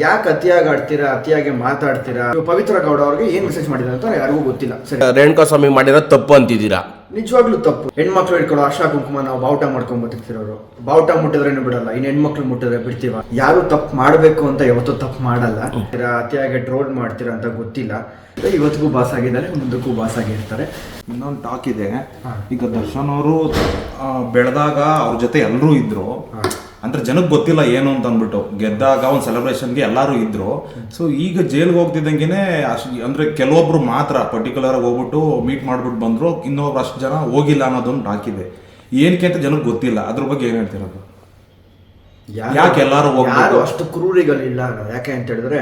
ಯಾಕೆ ಅತಿಯಾಗಿ ಆಡ್ತೀರಾ ಅತಿಯಾಗಿ ಮಾತಾಡ್ತೀರಾ? ನೀವು ಪವಿತ್ರ ಗೌಡ ಅವ್ರಿಗೆ ಏನ್ ಮೆಸೇಜ್ ಮಾಡಿದ್ರೆ ಅಂತ ಯಾರಿಗೂ ಗೊತ್ತಿಲ್ಲ. ಸರಿ. ರೇಣುಕಾ ಸ್ವಾಮಿ ಮಾಡಿರೋ ತಪ್ಪು ಅಂತಿದ್ದೀರಾ? ನಿಜವಾಗ್ಲೂ ತಪ್ಪು. ಹೆಣ್ಮಕ್ಳು ಹಿಡ್ಕೊಳ್ಳೋ ಆಶಾ ಕುಂಕುಮ ನಾವು ಬಾವುಟ ಮಾಡ್ಕೊಂಡ್ ಬದುಕ್ತಿರೋರು. ಬಾವುಟ ಮುಟ್ಟಿದ್ರೇನು ಬಿಡಲ್ಲ ಇನ್ ಹೆಣ್ಮಕ್ಳು ಮುಟ್ಟಿದ್ರೆ ಬಿಡ್ತೀವ? ಯಾರು ತಪ್ಪು ಮಾಡಬೇಕು ಅಂತ ಯಾವತ್ತೂ ತಪ್ಪು ಮಾಡಲ್ಲ. ಅತಿಯಾಗಿ ಟ್ರೋಲ್ ಮಾಡ್ತೀರಾ ಅಂತ ಗೊತ್ತಿಲ್ಲ. ಇವತ್ತಿಗೂ ಬಾಸ್ ಆಗಿದ್ದಾರೆ ಮುಂದಕ್ಕೂ ಬಾಸ್ ಆಗಿರ್ತಾರೆ. ಇನ್ನೊಂದು ಟಾಕ್ ಇದೆ. ಈಗ ದರ್ಶನ್ ಅವರು ಬೆಳೆದಾಗ ಅವ್ರ ಜೊತೆ ಎಲ್ಲರೂ ಇದ್ರು. ಅಂದ್ರೆ ಜನಕ್ಕೆ ಗೊತ್ತಿಲ್ಲ ಏನು ಅಂತ ಅಂದ್ಬಿಟ್ಟು. ಗೆದ್ದಾಗ ಒಂದು ಸೆಲೆಬ್ರೇಷನ್ಗೆ ಎಲ್ಲರೂ ಇದ್ರು. ಸೊ ಈಗ ಜೈಲ್ಗೆ ಹೋಗ್ತಿದ್ದಂಗೆನೆ ಅಷ್ಟು ಅಂದ್ರೆ ಕೆಲವೊಬ್ರು ಮಾತ್ರ ಪರ್ಟಿಕ್ಯುಲರ್ ಆಗಿ ಹೋಗ್ಬಿಟ್ಟು ಮೀಟ್ ಮಾಡ್ಬಿಟ್ಟು ಬಂದ್ರು. ಇನ್ನೊಬ್ರು ಅಷ್ಟು ಜನ ಹೋಗಿಲ್ಲ ಅನ್ನೋದೊಂದು ಹಾಕಿದೆ. ಏನಕ್ಕೆ ಅಂತ ಜನಕ್ಕೆ ಗೊತ್ತಿಲ್ಲ. ಅದ್ರ ಬಗ್ಗೆ ಏನು ಹೇಳ್ತಿರೋದು? ಯಾಕೆ ಎಲ್ಲರೂ? ಯಾರು ಅಷ್ಟು ಕ್ರೂರಿಗಳಿಲ್ಲ ಅಣ್ಣ. ಯಾಕೆ ಅಂತ ಹೇಳಿದ್ರೆ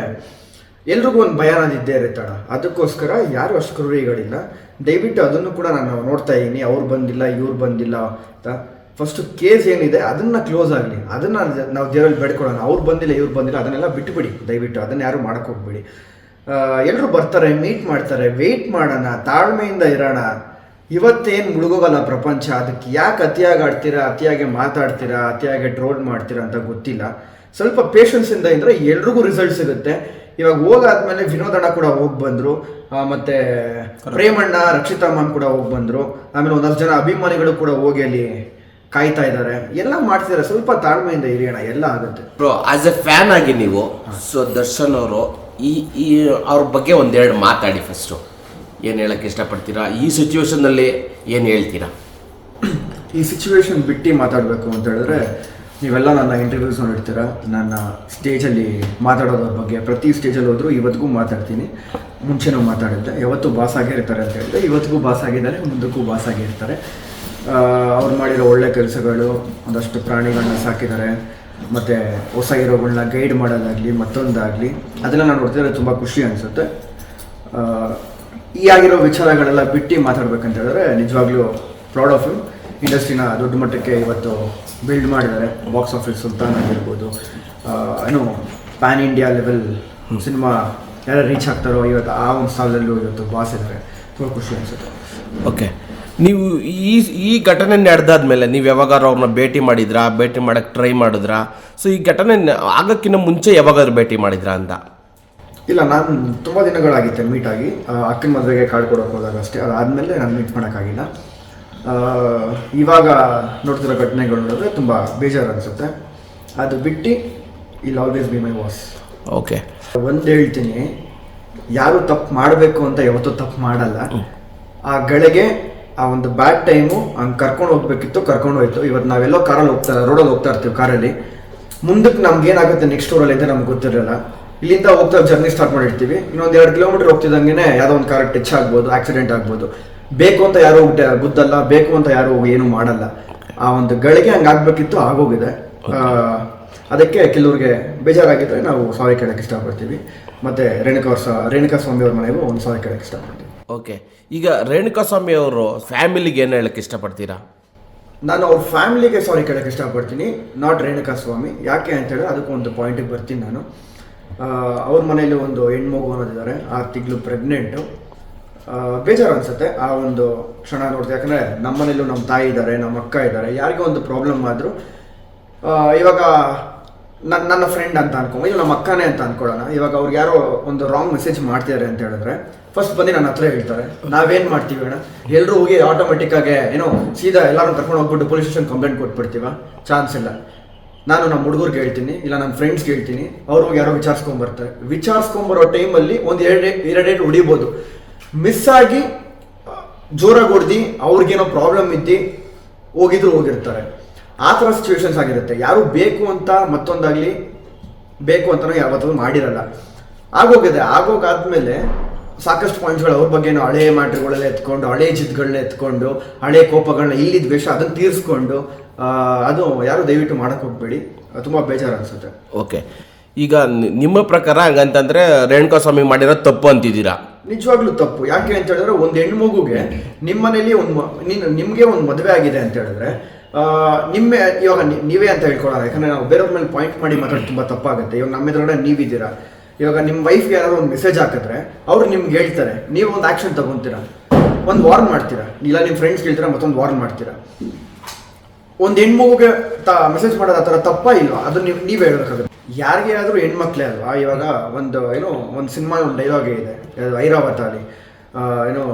ಎಲ್ರಿಗೂ ಒಂದು ಭಯ ಅನ್ನೋದು ಇದ್ದೇ ಇರುತ್ತಣ ಅದಕ್ಕೋಸ್ಕರ ಯಾರು ಅಷ್ಟು ಕ್ರೂರಿಗಳಿಲ್ಲ. ದಯವಿಟ್ಟು ಅದನ್ನು ಕೂಡ ನಾನು ನೋಡ್ತಾ ಇದ್ದೀನಿ. ಅವ್ರು ಬಂದಿಲ್ಲ ಇವ್ರು ಬಂದಿಲ್ಲ ಅಂತ. ಫಸ್ಟ್ ಕೇಸ್ ಏನಿದೆ ಅದನ್ನ ಕ್ಲೋಸ್ ಆಗಲಿ. ಅದನ್ನ ನಾವು ದೇವರಲ್ಲಿ ಬೇಡ್ಕೊಳ್ಳೋಣ. ಅವ್ರು ಬಂದಿಲ್ಲ ಇವ್ರು ಬಂದಿಲ್ಲ ಅದನ್ನೆಲ್ಲ ಬಿಟ್ಟುಬಿಡಿ ದಯವಿಟ್ಟು ಅದನ್ನ ಯಾರು ಮಾಡಕ್ ಹೋಗ್ಬೇಡಿ. ಎಲ್ಲರೂ ಬರ್ತಾರೆ ಮೀಟ್ ಮಾಡ್ತಾರೆ ವೆಯ್ಟ್ ಮಾಡೋಣ ತಾಳ್ಮೆಯಿಂದ ಇರೋಣ. ಇವತ್ತೇನು ಮುಳುಗೋಗಲ್ಲ ಪ್ರಪಂಚ. ಅದಕ್ಕೆ ಯಾಕೆ ಅತಿಯಾಗಿ ಆಡ್ತೀರಾ ಅತಿಯಾಗಿ ಮಾತಾಡ್ತೀರಾ ಅತಿಯಾಗಿ ಟ್ರೋಲ್ ಮಾಡ್ತೀರಾ ಅಂತ ಗೊತ್ತಿಲ್ಲ. ಸ್ವಲ್ಪ ಪೇಷನ್ಸಿಂದ ಇದ್ರೆ ಎಲ್ರಿಗೂ ರಿಸಲ್ಟ್ ಸಿಗುತ್ತೆ. ಇವಾಗ ಹೋಗಾದ್ಮೇಲೆ ವಿನೋದಣ್ಣ ಕೂಡ ಹೋಗಿ ಬಂದ್ರು. ಮತ್ತೆ ಪ್ರೇಮಣ್ಣ ರಕ್ಷಿತಾ ಮ್ಯಾಮ್ ಕೂಡ ಹೋಗಿ ಬಂದ್ರು. ಆಮೇಲೆ ಒಂದಷ್ಟು ಜನ ಅಭಿಮಾನಿಗಳು ಕೂಡ ಹೋಗಿ ಅಲ್ಲಿ ಕಾಯ್ತಾ ಇದ್ದಾರೆ. ಎಲ್ಲ ಮಾಡ್ತಿದ್ದಾರೆ. ಸ್ವಲ್ಪ ತಾಳ್ಮೆಯಿಂದ ಇರೋಣ ಎಲ್ಲ ಆಗುತ್ತೆ. ಬ್ರೋ ಆಸ್ ಎ ಫ್ಯಾನ್ ಆಗಿ ನೀವು ಸೊ ದರ್ಶನ್ ಅವರು ಈ ಈ ಅವ್ರ ಬಗ್ಗೆ ಒಂದೆರಡು ಮಾತಾಡಿ ಫಸ್ಟು ಏನು ಹೇಳಕ್ಕೆ ಇಷ್ಟಪಡ್ತೀರಾ? ಈ ಸಿಚುವೇಶನ್ನಲ್ಲಿ ಏನು ಹೇಳ್ತೀರಾ? ಈ ಸಿಚುವೇಶನ್ ಬಿಟ್ಟು ಮಾತಾಡಬೇಕು ಅಂತ ಹೇಳಿದ್ರೆ ನೀವೆಲ್ಲ ನನ್ನ ಇಂಟರ್ವ್ಯೂಸ್ ನೋಡಿರ್ತೀರ? ನನ್ನ ಸ್ಟೇಜಲ್ಲಿ ಮಾತಾಡೋದ್ರ ಬಗ್ಗೆ. ಪ್ರತಿ ಸ್ಟೇಜಲ್ಲಿ ಹೋದರೂ ಇವತ್ತಿಗೂ ಮಾತಾಡ್ತೀನಿ. ಮುಂಚೆನೂ ಮಾತಾಡಿದ್ದೆ. ಯಾವತ್ತೂ ಬಾಸ್ ಆಗಿರ್ತಾರೆ ಅಂತ ಹೇಳಿದ್ರೆ ಇವತ್ತಿಗೂ ಬಾಸ್ ಆಗಿದ್ದಾರೆ ಮುಂದಕ್ಕೂ ಬಾಸ್ ಆಗಿರ್ತಾರೆ. ಅವ್ರು ಮಾಡಿರೋ ಒಳ್ಳೆ ಕೆಲಸಗಳು ಒಂದಷ್ಟು ಪ್ರಾಣಿಗಳನ್ನ ಸಾಕಿದ್ದಾರೆ. ಮತ್ತು ಹೊಸ ಹೀರೋಗಳನ್ನ ಗೈಡ್ ಮಾಡೋದಾಗಲಿ ಮತ್ತೊಂದಾಗಲಿ ಅದೆಲ್ಲ ನಾನು ನೋಡ್ತಿದ್ರೆ ತುಂಬ ಖುಷಿ ಅನಿಸುತ್ತೆ. ಈ ಆಗಿರೋ ವಿಚಾರಗಳೆಲ್ಲ ಬಿಟ್ಟು ಮಾತಾಡ್ಬೇಕಂತ ಹೇಳಿದ್ರೆ ನಿಜವಾಗ್ಲೂ ಪ್ರೌಡ್ ಆಫ್ ಯು ಇಂಡಸ್ಟ್ರಿನ ದೊಡ್ಡ ಮಟ್ಟಕ್ಕೆ ಇವತ್ತು ಬಿಲ್ಡ್ ಮಾಡಿದ್ದಾರೆ. ಬಾಕ್ಸ್ ಆಫೀಸ್ ಸುಲ್ತಾನ್ ಆಗಿರ್ಬೋದು. ಏನು ಪ್ಯಾನ್ ಇಂಡಿಯಾ ಲೆವೆಲ್ ಸಿನಿಮಾ ಯಾರು ರೀಚ್ ಆಗ್ತಾರೋ ಇವತ್ತು ಆ ಒಂದು ಸ್ಥಳದಲ್ಲೂ ಇವತ್ತು ಬಾಸ್ ಇದ್ದಾರೆ. ತುಂಬ ಖುಷಿ ಅನಿಸುತ್ತೆ. ಓಕೆ ನೀವು ಈ ಈ ಘಟನೆ ನಡೆದಾದ್ಮೇಲೆ ನೀವು ಯಾವಾಗಾರು ಅವ್ರನ್ನ ಭೇಟಿ ಮಾಡಿದ್ರಾ? ಭೇಟಿ ಮಾಡಕ್ಕೆ ಟ್ರೈ ಮಾಡಿದ್ರಾ? ಸೊ ಈ ಘಟನೆ ಆಗೋಕ್ಕಿಂತ ಮುಂಚೆ ಯಾವಾಗಾದ್ರು ಭೇಟಿ ಮಾಡಿದ್ರಾ ಅಂತ? ಇಲ್ಲ ನಾನು ತುಂಬ ದಿನಗಳಾಗಿತ್ತೆ ಮೀಟ್ ಆಗಿ. ಆ, ಅಕ್ಕನ ಮದುವೆಗೆ ಕಾರ್ಡ್ ಕೊಡೋಕೆ ಹೋದಾಗ ಅಷ್ಟೇ. ಅದಾದಮೇಲೆ ನಾನು ಮೀಟ್ ಮಾಡೋಕ್ಕಾಗಿಲ್ಲ. ಇವಾಗ ನೋಡ್ತಿರೋ ಘಟನೆಗಳು ನೋಡಿದ್ರೆ ತುಂಬ ಬೇಜಾರು ಅನಿಸುತ್ತೆ ಅದು ಬಿಟ್ಟು ಇಲ್ಲಿ always be my was okay ಒಂದು ಹೇಳ್ತೀನಿ. ಯಾರು ತಪ್ಪು ಮಾಡಬೇಕು ಅಂತ ಯಾವತ್ತೂ ತಪ್ಪು ಮಾಡಲ್ಲ. ಆ ಗಳಿಗೆ ಆ ಒಂದು ಬ್ಯಾಡ್ ಟೈಮು ಹಂಗೆ ಕರ್ಕೊಂಡು ಹೋಗ್ಬೇಕಿತ್ತು, ಕರ್ಕೊಂಡು ಹೋಯ್ತು. ಇವತ್ತು ನಾವೆಲ್ಲೋ ಕಾರಲ್ಲಿ ಹೋಗ್ತಾ ರೋಡಲ್ಲಿ ಹೋಗ್ತಾ ಇರ್ತೀವಿ ಕಾರಲ್ಲಿ. ಮುಂದಕ್ಕೆ ನಮ್ಗೆ ಏನಾಗುತ್ತೆ ನೆಕ್ಸ್ಟ್ ಊರಲ್ಲಿ ಅಂತ ನಮ್ಗೆ ಗೊತ್ತಿರಲ್ಲ. ಇಲ್ಲಿಂದ ಹೋಗ್ತಾ ಜರ್ನಿ ಸ್ಟಾರ್ಟ್ ಮಾಡಿರ್ತೀವಿ. ಇನ್ನೊಂದು ಎರಡು ಕಿಲೋಮೀಟರ್ ಹೋಗ್ತಿದ್ದಂಗೆ ಯಾವುದೋ ಒಂದು ಕಾರ್ ಟಚ್ ಆಗ್ಬೋದು ಆಕ್ಸಿಡೆಂಟ್ ಆಗ್ಬೋದು. ಬೇಕು ಅಂತ ಯಾರು ಗುದ್ದಲ್ಲ, ಬೇಕು ಅಂತ ಯಾರು ಏನು ಮಾಡಲ್ಲ. ಆ ಒಂದು ಗಳಿಗೆ ಹಂಗೆ ಆಗಬೇಕಿತ್ತು ಆಗೋಗಿದೆ ಅದಕ್ಕೆ ಕೆಲವ್ರಿಗೆ ಬೇಜಾರಾಗಿದ್ರೆ ನಾವು ಸಾರಿ ಕೇಳಕ್ಕೆ ಇಷ್ಟಪಡ್ತೀವಿ. ಮತ್ತೆ ರೇಣುಕಾ ರೇಣುಕಾ ಸ್ವಾಮಿ ಅವ್ರ ಮನೆಗೂ ಒಂದು ಸಾರಿ ಕೇಳಕ್ಕೆ ಇಷ್ಟಪಡ್ತೀವಿ. ಓಕೆ ಈಗ ರೇಣುಕಾ ಸ್ವಾಮಿ ಅವರು ಫ್ಯಾಮಿಲಿಗೆ ಏನು ಹೇಳಕ್ಕೆ ಇಷ್ಟಪಡ್ತೀರಾ? ನಾನು ಅವ್ರ ಫ್ಯಾಮಿಲಿಗೆ ಸಾರಿ ಕೇಳಕ್ಕೆ ಇಷ್ಟಪಡ್ತೀನಿ. ನಾಟ್ ರೇಣುಕಾ ಸ್ವಾಮಿ ಯಾಕೆ ಅಂತ ಹೇಳಿದ್ರೆ ಅದಕ್ಕೆ ಒಂದು ಪಾಯಿಂಟಿಗೆ ಬರ್ತೀನಿ ನಾನು. ಅವ್ರ ಮನೇಲಿ ಒಂದು ಹೆಣ್ಮಗು ಅನ್ನೋದಿದ್ದಾರೆ. ಆರು ತಿಂಗಳು ಪ್ರೆಗ್ನೆಂಟು ಬೇಜಾರು ಅನಿಸುತ್ತೆ. ಆ ಒಂದು ಕ್ಷಣ ನೋಡ್ತೀವಿ ಯಾಕಂದರೆ ನಮ್ಮ ಮನೇಲೂ ನಮ್ಮ ತಾಯಿ ಇದ್ದಾರೆ ನಮ್ಮ ಅಕ್ಕ ಇದ್ದಾರೆ. ಯಾರಿಗೋ ಒಂದು ಪ್ರಾಬ್ಲಮ್ ಆದರೂ ಇವಾಗ ನನ್ನ ನನ್ನ ಫ್ರೆಂಡ್ ಅಂತ ಅನ್ಕೊ ಇಲ್ಲ, ನಮ್ಮ ಅಕ್ಕನೇ ಅಂತ ಅನ್ಕೊಳ್ಳೋಣ. ಇವಾಗ ಅವ್ರಿಗೆ ಯಾರೋ ಒಂದು ರಾಂಗ್ ಮೆಸೇಜ್ ಮಾಡ್ತಿದ್ದಾರೆ ಅಂತ ಹೇಳಿದ್ರೆ ಫಸ್ಟ್ ಬಂದು ನನ್ನ ಹತ್ರ ಹೇಳ್ತಾರೆ. ನಾವೇನು ಮಾಡ್ತೀವಿ ಅಣ್ಣ? ಎಲ್ಲರೂ ಹೋಗಿ ಆಟೋಮೆಟಿಕ್ ಆಗಿ, ಏನೋ, ಸೀದಾ ಎಲ್ಲರೂ ಕರ್ಕೊಂಡು ಹೋಗ್ಬಿಟ್ಟು ಪೊಲೀಸ್ ಸ್ಟೇಷನ್ ಕಂಪ್ಲೇಂಟ್ ಕೊಟ್ಬಿಡ್ತೀವ? ಚಾನ್ಸ್ ಇಲ್ಲ. ನಾನು ನಮ್ಮ ಹುಡುಗರಿಗೆ ಹೇಳ್ತೀನಿ, ಇಲ್ಲ ನನ್ನ ಫ್ರೆಂಡ್ಸ್ಗೆ ಹೇಳ್ತೀನಿ. ಅವ್ರು ಹೋಗಿ ಯಾರೋ ವಿಚಾರಿಸ್ಕೊಂಬರ್ತಾರೆ ವಿಚಾರಿಸ್ಕೊಂಬರೋ ಟೈಮಲ್ಲಿ ಒಂದು ಎರಡು ಎರಡೇಟ್ ಉಡಿಬೋದು. ಮಿಸ್ ಆಗಿ, ಜೋರಾಗಿ ಹೊಡ್ದು, ಅವ್ರಿಗೇನೋ ಪ್ರಾಬ್ಲಮ್ ಇದ್ದು, ಹೋಗಿದ್ರು ಹೋಗಿರ್ತಾರೆ. ಆ ಥರ ಸಿಚುವೇಶನ್ಸ್ ಆಗಿರುತ್ತೆ. ಯಾರು ಬೇಕು ಅಂತ ಮತ್ತೊಂದಾಗಲಿ ಬೇಕು ಅಂತಲೂ ಯಾವತ್ತೂ ಮಾಡಿರಲ್ಲ. ಆಗೋಗಿದೆ. ಆಗೋಗಾದ್ಮೇಲೆ ಸಾಕಷ್ಟು ಪಾಯಿಂಟ್ಸ್ಗಳು ಅವ್ರ ಬಗ್ಗೆ ಹಳೆ ಮ್ಯಾಟ್ರ್ಗಳೆಲ್ಲ ಎತ್ಕೊಂಡು ಹಳೆ ಜಿದ್ಗಳನ್ನ ಎತ್ಕೊಂಡು ಹಳೆ ಕೋಪಗಳನ್ನ ಇಲ್ಲಿ ದ್ವೇಷ ಅದನ್ನ ತೀರಿಸ್ಕೊಂಡು ಅದು ಯಾರು ದಯವಿಟ್ಟು ಮಾಡಕ್ ಹೋಗ್ಬೇಡಿ. ತುಂಬ ಬೇಜಾರು ಅನಿಸುತ್ತೆ. ಓಕೆ. ಈಗ ನಿಮ್ಮ ಪ್ರಕಾರ ಹಂಗಂತಂದ್ರೆ ರೇಣುಕಾ ಸ್ವಾಮಿ ಮಾಡಿರೋ ತಪ್ಪು ಅಂತಿದ್ದೀರಾ? ನಿಜವಾಗ್ಲೂ ತಪ್ಪು. ಯಾಕೆ ಅಂತ ಹೇಳಿದ್ರೆ ಒಂದು ಹೆಣ್ಮಗುಗೆ ನಿಮ್ಮ ಮನೇಲಿ ಒಂದು ನೀನು ನಿಮಗೆ ಒಂದು ಮದುವೆ ಆಗಿದೆ ಅಂತ ಹೇಳಿದ್ರೆ ನಿಮ್ಮ, ಇವಾಗ ನೀವೇ ಅಂತ ಹೇಳ್ಕೊಳ್ಳೋಣ. ಯಾಕಂದ್ರೆ ನಾವು ಬೇರೆಯವ್ರ ಮೇಲೆ ಪಾಯಿಂಟ್ ಮಾಡಿ ಮಾತಾಡೋದು ತುಂಬ ತಪ್ಪಾಗುತ್ತೆ. ಇವಾಗ ನಮ್ಮ ಎದುರುಗಡೆ ನೀವಿದ್ದೀರಾ? ಇವಾಗ ನಿಮ್ಮ ವೈಫ್ಗೆ ಯಾರಾದ್ರು ಒಂದು ಮೆಸೇಜ್ ಹಾಕಿದ್ರೆ ಅವ್ರು ನಿಮ್ಗೆ ಹೇಳ್ತಾರೆ, ನೀವು ಒಂದು ಆಕ್ಷನ್ ತಗೊಂತೀರಾ? ಒಂದು ವಾರ್ನ್ ಮಾಡ್ತೀರಾ? ಇಲ್ಲ ನಿಮ್ಮ ಫ್ರೆಂಡ್ಸ್ ಹೇಳ್ತೀರಾ? ಮತ್ತೊಂದು ವಾರ್ನ್ ಮಾಡ್ತೀರಾ? ಒಂದು ಹೆಣ್ಮಗುಗೆ ತ ಮೆಸೇಜ್ ಮಾಡೋದು ಆ ಥರ ತಪ್ಪ ಇಲ್ವಾ? ಅದು ನೀವು ನೀವು ಹೇಳಬೇಕಾಗುತ್ತೆ. ಯಾರಿಗೆ ಆದರೂ ಹೆಣ್ಮಕ್ಳೇ ಅಲ್ವಾ? ಇವಾಗ ಒಂದು, ಏನೋ, ಒಂದು ಸಿನಿಮಾ ಒಂದು ಡೈಲಾಗೇ ಇದೆ. ಐರಾವತ್ ಅಲ್ಲಿ ಏನೋ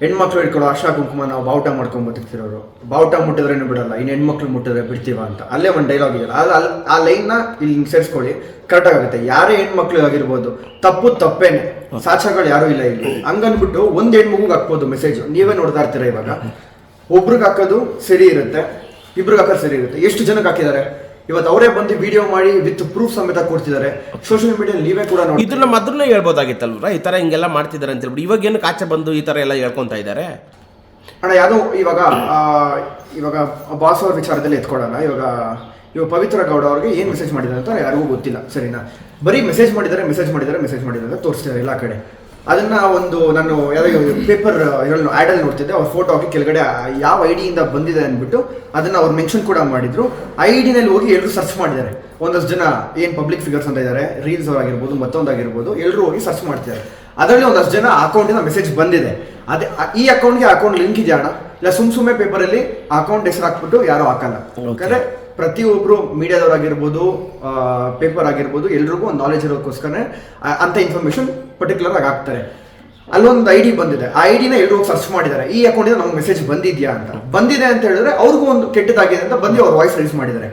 ಹೆಣ್ಮಕ್ಳು ಹಿಡ್ಕೊಳ್ಳೋ ಆಶಾ ಕುಂಕುಮ ನಾವು ಬಾವುಟ ಮಾಡ್ಕೊಂಡ್ ಬದುಕ್ತಿರೋರು. ಬಾವುಟ ಮುಟ್ಟಿದ್ರೇನು ಬಿಡಲ್ಲ ಇನ್ನು ಹೆಣ್ಮಕ್ಳು ಮುಟ್ಟಿದ್ರೆ ಬಿಡ್ತೀವ ಅಂತ. ಅಲ್ಲೇ ಒಂದು ಡೈಲಾಗ್ ಇದೆಯಲ್ಲ ಅದು ಅಲ್ಲಿ ಆ ಲೈನ್ನ ಇಲ್ಲಿ ಸೇರಿಸ್ಕೊಳ್ಳಿ ಕರೆಕ್ಟ್ ಆಗುತ್ತೆ. ಯಾರೇ ಹೆಣ್ಮಕ್ಳು ಆಗಿರ್ಬೋದು ತಪ್ಪು ತಪ್ಪೇನೆ. ಸಾಚಗಳು ಯಾರೂ ಇಲ್ಲ ಇಲ್ಲಿ. ಹಂಗನ್ಬಿಟ್ಟು ಒಂದು ಹೆಣ್ಮಗುಗೆ ಹಾಕ್ಬೋದು ಮೆಸೇಜ್ ನೀವೇ ನೋಡ್ತಾ ಇರ್ತೀರಾ ಇವಾಗ. ಒಬ್ರಿಗೆ ಹಾಕೋದು ಸರಿ ಇರುತ್ತೆ ಇಬ್ರಿಗೆ ಹಾಕೋದು ಸರಿ ಇರುತ್ತೆ. ಎಷ್ಟು ಜನಕ್ಕೆ ಹಾಕಿದ್ದಾರೆ? ಇವತ್ತು ಅವರೇ ಬಂದು ವಿಡಿಯೋ ಮಾಡಿ ವಿತ್ ಪ್ರೂಫ್ ಸಮೇತ ಕೊಡ್ತಿದ್ದಾರೆ. ಸೋಷಿಯಲ್ ಮೀಡಿಯಾ ನೀವೇ ಕೂಡ ನೋಡಿ ಇದನ್ನ ಮೊದಲು ಹೇಳ್ಬೋದಾಗಿತ್ತಲ್ವ ಈ ತರ ಹಿಂಗೆಲ್ಲ ಮಾಡ್ತಿದ್ದಾರೆ ಅಂತ ಹೇಳ್ಬಿಟ್ಟು ಇವಾಗ ಏನು ಕಾಚೆ ಬಂದು ಈ ತರ ಎಲ್ಲ ಹೇಳ್ಕೊಂತ ಇದ್ದಾರೆ? ಅಣ್ಣ ಯಾವುದೋ ಇವಾಗ ಆ, ಇವಾಗ ಬಾಸ್ ಅವ್ರ ವಿಚಾರದಲ್ಲಿ ಎತ್ಕೊಳ್ಳೋಣ. ಇವಾಗ ಇವಾಗ ಪವಿತ್ರ ಗೌಡ ಅವ್ರಿಗೆ ಏನು ಮೆಸೇಜ್ ಮಾಡಿದ್ದಾರೆ ಅಂತ ಯಾರಿಗೂ ಗೊತ್ತಿಲ್ಲ. ಸರಿನಾ? ಬರೀ ಮೆಸೇಜ್ ಮಾಡಿದ್ದಾರೆ ಮೆಸೇಜ್ ಮಾಡಿದ್ದಾರೆ ಮೆಸೇಜ್ ಮಾಡಿದ್ದಾರೆ ತೋರಿಸ್ತಿದ್ದಾರೆ ಎಲ್ಲ ಕಡೆ. ಅದನ್ನ ಒಂದು ನಾನು ಯಾವುದೋ ಪೇಪರ್ ಇದರಲ್ಲಿ ಆ್ಯಡಲ್ಲಿ ನೋಡ್ತಿದ್ದೆ ಅವ್ರ ಫೋಟೋ ಹಾಕಿ ಕೆಳಗಡೆ ಯಾವ ಐ ಡಿಯಿಂದ ಬಂದಿದೆ ಅಂದ್ಬಿಟ್ಟು ಅದನ್ನ ಅವ್ರು ಮೆನ್ಷನ್ ಕೂಡ ಮಾಡಿದ್ರು. ಐ ಡಿನಲ್ಲಿ ಹೋಗಿ ಎಲ್ಲರೂ ಸರ್ಚ್ ಮಾಡಿದ್ದಾರೆ. ಒಂದಷ್ಟು ಜನ ಏನು ಪಬ್ಲಿಕ್ ಫಿಗರ್ಸ್ ಅಂತ ಇದ್ದಾರೆ ರೀಲ್ಸ್ ಆಗಿರ್ಬೋದು ಮತ್ತೊಂದಾಗಿರ್ಬೋದು ಎಲ್ಲರೂ ಹೋಗಿ ಸರ್ಚ್ ಮಾಡ್ತಿದ್ದಾರೆ. ಅದರಲ್ಲಿ ಒಂದಷ್ಟು ಜನ ಅಕೌಂಟಿಂದ ಮೆಸೇಜ್ ಬಂದಿದೆ. ಅದೇ ಈ ಅಕೌಂಟ್ಗೆ ಅಕೌಂಟ್ ಲಿಂಕ್ ಇದೆಯಾ ಇಲ್ಲ ಸುಮ್ ಸುಮ್ಮನೆ ಪೇಪರಲ್ಲಿ ಅಕೌಂಟ್ ಹೆಸರು ಹಾಕ್ಬಿಟ್ಟು ಯಾರು ಹಾಕಲ್ಲ. ಯಾಕಂದ್ರೆ ಪ್ರತಿಯೊಬ್ರು ಮೀಡಿಯಾದವರಾಗಿರ್ಬೋದು ಪೇಪರ್ ಆಗಿರ್ಬೋದು ಎಲ್ರಿಗೂ ಒಂದು ನಾಲೆಜ್ ಇರೋಕ್ಕೋಸ್ಕರನೇ ಅಂತ ಇನ್ಫಾರ್ಮೇಷನ್ ಪರ್ಟಿಕ್ಯುಲರ್ ಆಗಿ ಹಾಕ್ತಾರೆ. ಅಲ್ಲೊಂದು ಐ ಡಿ ಬಂದಿದೆ. ಆ ಐ ಡಿನ ಎಲ್ಲರೂ ಸರ್ಚ್ ಮಾಡಿದ್ದಾರೆ. ಈ ಅಕೌಂಟಿಂದ ನಮ್ಗೆ ಮೆಸೇಜ್ ಬಂದಿದ್ಯಾ ಅಂತ. ಬಂದಿದೆ ಅಂತ ಹೇಳಿದ್ರೆ ಅವ್ರಿಗೂ ಒಂದು ಕೆಟ್ಟದಾಗಿದೆ ಅಂತ ಬಂದು ಅವ್ರ ವಾಯ್ಸ್ ರೈಸ್ ಮಾಡಿದ್ದಾರೆ.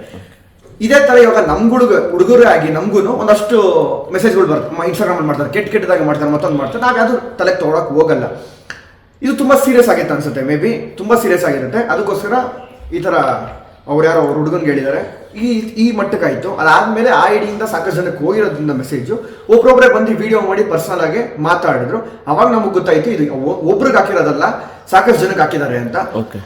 ಇದೇ ತರ ಇವಾಗ ನಮ್ ಹುಡುಗ, ಹುಡುಗರೇ ಆಗಿ ನಮಗೂ ಒಂದಷ್ಟು ಮೆಸೇಜ್ಗಳು ಬರ್ತದೆ ಇನ್ಸ್ಟಾಗ್ರಾಮ್ ಅಲ್ಲಿ ಮಾಡ್ತಾರೆ. ಕೆಟ್ಟ ಕೆಟ್ಟದಾಗಿ ಮಾಡ್ತಾರೆ, ಮತ್ತೊಂದು ಮಾಡ್ತಾರೆ. ನಾವು ಅದು ತಲೆಗೆ ತೊಗೊಳಕ್ ಹೋಗಲ್ಲ. ಇದು ತುಂಬಾ ಸೀರಿಯಸ್ ಆಗಿತ್ತು ಅನ್ಸುತ್ತೆ. ಮೇ ಬಿ ತುಂಬಾ ಸೀರಿಯಸ್ ಆಗಿರುತ್ತೆ. ಅದಕ್ಕೋಸ್ಕರ ಈ ತರ ಅವ್ರು ಯಾರೋ ಅವ್ರ ಹುಡುಗನ್ಗೆ ಹೇಳಿದ್ದಾರೆ ಈ ಈ ಮಟ್ಟಕ್ಕಾಯ್ತು ಅದಾದಮೇಲೆ ಆ ಐಡಿಯಿಂದ ಸಾಕಷ್ಟು ಜನಕ್ಕೆ ಹೋಗಿರೋದ್ರಿಂದ ಮೆಸೇಜು ಒಬ್ಬರೊಬ್ಬರೇ ಬಂದು ವಿಡಿಯೋ ಮಾಡಿ ಪರ್ಸನಲ್ ಆಗಿ ಮಾತಾಡಿದ್ರು. ಅವಾಗ ನಮಗೆ ಗೊತ್ತಾಯ್ತು, ಇದು ಒಬ್ರಿಗೆ ಹಾಕಿರೋದಲ್ಲ, ಸಾಕಷ್ಟು ಜನಕ್ಕೆ ಹಾಕಿದ್ದಾರೆ ಅಂತ. Okay.